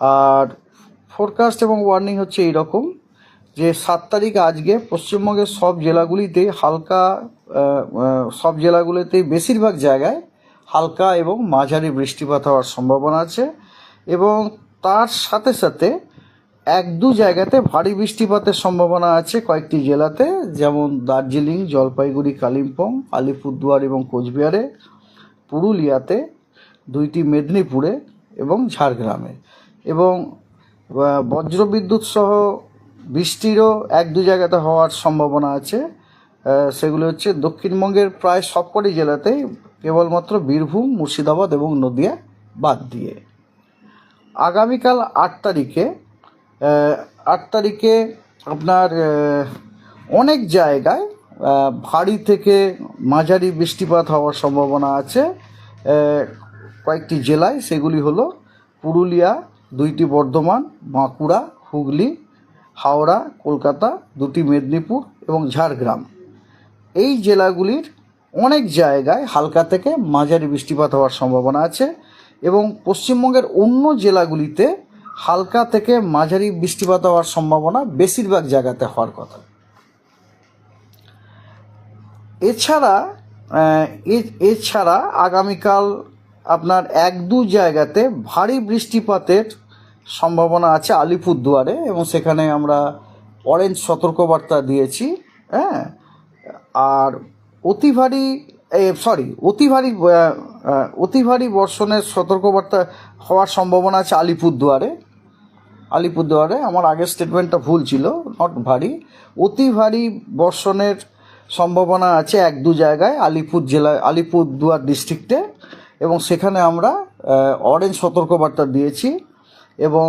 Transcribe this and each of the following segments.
আর forecast এবং warning হচ্ছে এইরকম যে সাত তারিখ আজকে পশ্চিমবঙ্গের সব জেলাগুলিতে হালকা সব জেলাগুলিতেই বেশিরভাগ জায়গায় হালকা এবং মাঝারি বৃষ্টিপাত হওয়ার সম্ভাবনা আছে এবং তার সাথে সাথে এক দু জায়গাতে ভারী বৃষ্টিপাতের সম্ভাবনা আছে কয়েকটি জেলাতে, যেমন দার্জিলিং, জলপাইগুড়ি, কালিম্পং, আলিপুরদুয়ার এবং কোচবিহারে, পুরুলিয়াতে, দুইটি মেদিনীপুরে এবং ঝাড়গ্রামে। এবং বজ্রবিদ্যুৎ সহ বৃষ্টিরও এক দু জায়গাতে হওয়ার সম্ভাবনা আছে। সেগুলো হচ্ছে দক্ষিণবঙ্গের প্রায় সবকটি জেলাতেই কেবলমাত্র বীরভূম, মুর্শিদাবাদ এবং নদিয়া বাদ দিয়ে। আগামীকাল আট তারিখে আট তারিখে আপনার অনেক জায়গায় ভারী থেকে মাঝারি বৃষ্টিপাত হওয়ার সম্ভাবনা আছে। কয়েকটি জেলায় সেগুলি হলো পুরুলিয়া দুইটি বর্ধমান, বাঁকুড়া, হুগলি, হাওড়া, কলকাতা, দুটি মেদিনীপুর এবং ঝাড়গ্রাম। এই জেলাগুলির অনেক জায়গায় হালকা থেকে মাঝারি বৃষ্টিপাত হওয়ার সম্ভাবনা আছে এবং পশ্চিমবঙ্গের অন্য জেলাগুলিতে হালকা থেকে মাঝারি বৃষ্টিপাত হওয়ার সম্ভাবনা বেশিরভাগ জায়গাতে হওয়ার কথা। এছাড়া এছাড়া আগামীকাল আপনার এক দু জায়গাতে ভারী বৃষ্টিপাতের সম্ভাবনা আছে আলিপুরদুয়ারে এবং সেখানে আমরা অরেঞ্জ সতর্কবার্তা দিয়েছি হ্যাঁ? আর অতি ভারী সরি অতি ভারী অতি ভারী বর্ষণের সতর্কবার্তা হওয়ার সম্ভাবনা আছে আলিপুরদুয়ারে। আলিপুরদুয়ারে আমার আগের স্টেটমেন্টটা ভুল ছিল নট ভারী। অতি ভারী বর্ষণের সম্ভাবনা আছে এক দু জায়গায়, আলিপুর জেলায়, আলিপুরদুয়ার ডিস্ট্রিক্টে এবং সেখানে আমরা অরেঞ্জ সতর্কবার্তা দিয়েছি এবং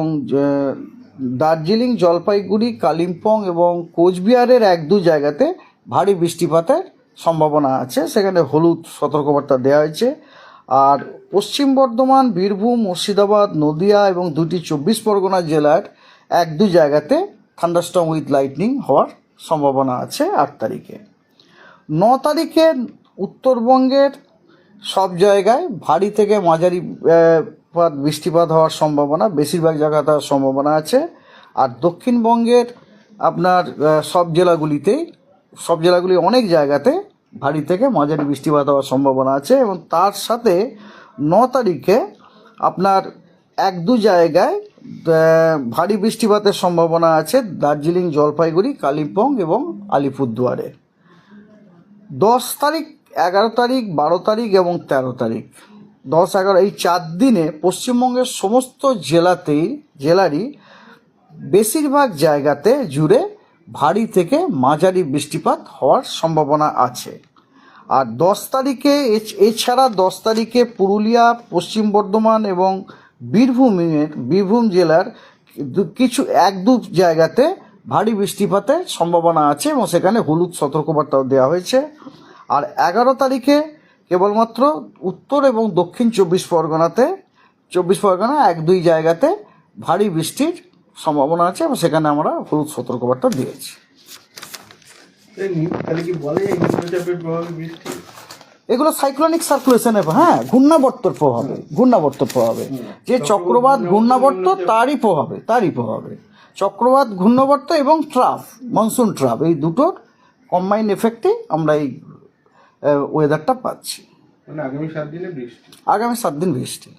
দার্জিলিং জলপাইগুড়ি, কালিম্পং এবং কোচবিহারের এক দু জায়গাতে ভারী বৃষ্টিপাতের সম্ভাবনা আছে। সেখানে হলুদ সতর্কবার্তা দেওয়া হয়েছে। আর পশ্চিম বর্ধমান, বীরভূম, মুর্শিদাবাদ, নদিয়া এবং দুটি চব্বিশ পরগনা জেলার এক দু জায়গাতে থান্ডারস্টর্ম উইথ লাইটনিং হওয়ার সম্ভাবনা আছে আট তারিখে। ন তারিখে উত্তরবঙ্গের সব জায়গায় ভারী থেকে মাঝারি পাত বৃষ্টিপাত হওয়ার সম্ভাবনা, বেশিরভাগ জায়গাতে হওয়ার সম্ভাবনা আছে। আর দক্ষিণবঙ্গের আপনার সব জেলাগুলিতেই সব জেলাগুলি অনেক জায়গাতে ভারী থেকে মাঝারি বৃষ্টিপাত হওয়ার সম্ভাবনা আছে এবং তার সাথে ন তারিখে আপনার এক দু জায়গায় ভারী বৃষ্টিপাতের সম্ভাবনা আছে দার্জিলিং, জলপাইগুড়ি, কালিম্পং এবং আলিপুরদুয়ারে। দশ তারিখ এগারো তারিখ, বারো তারিখ এবং তেরো তারিখ। দশ এগারো, এই চার দিনে পশ্চিমবঙ্গের সমস্ত জেলাতেই, জেলারই বেশিরভাগ জায়গাতে জুড়ে ভারী থেকে মাঝারি বৃষ্টিপাত হওয়ার সম্ভাবনা আছে। আর দশ তারিখে, এছ- এছাড়া দশ তারিখে পুরুলিয়া, পশ্চিম বর্ধমান এবং বীরভূমের বীরভূম জেলার কিছু এক দু জায়গাতে ভারী বৃষ্টিপাতের সম্ভাবনা আছে এবং সেখানে হলুদ সতর্কবার্তাও দেওয়া হয়েছে। আর এগারো তারিখে কেবলমাত্র উত্তর এবং দক্ষিণ চব্বিশ পরগনাতে, চব্বিশ পরগনা এক দুই জায়গাতে ভারী বৃষ্টির সম্ভাবনা আছে এবং সেখানে আমরা হলুদ সতর্কবার্তা দিয়েছি। এগুলো সাইক্লোনিক সার্কুলেশনের হ্যাঁ ঘূর্ণাবর্তর প্রভাবে ঘূর্ণাবর্তর প্রভাবে। যে চক্রবাত ঘূর্ণাবর্ত, তারই প্রভাবে তারই প্রভাবে। চক্রবাত, ঘূর্ণাবর্ত এবং ট্রাফ মনসুন ট্রাফ, এই দুটোর কম্বাইন এফেক্টেই আমরা এই ওয়েদারটা পাচ্ছি। মানে আগামী সাত দিন বৃষ্টি। আগামী সাত দিন বৃষ্টি।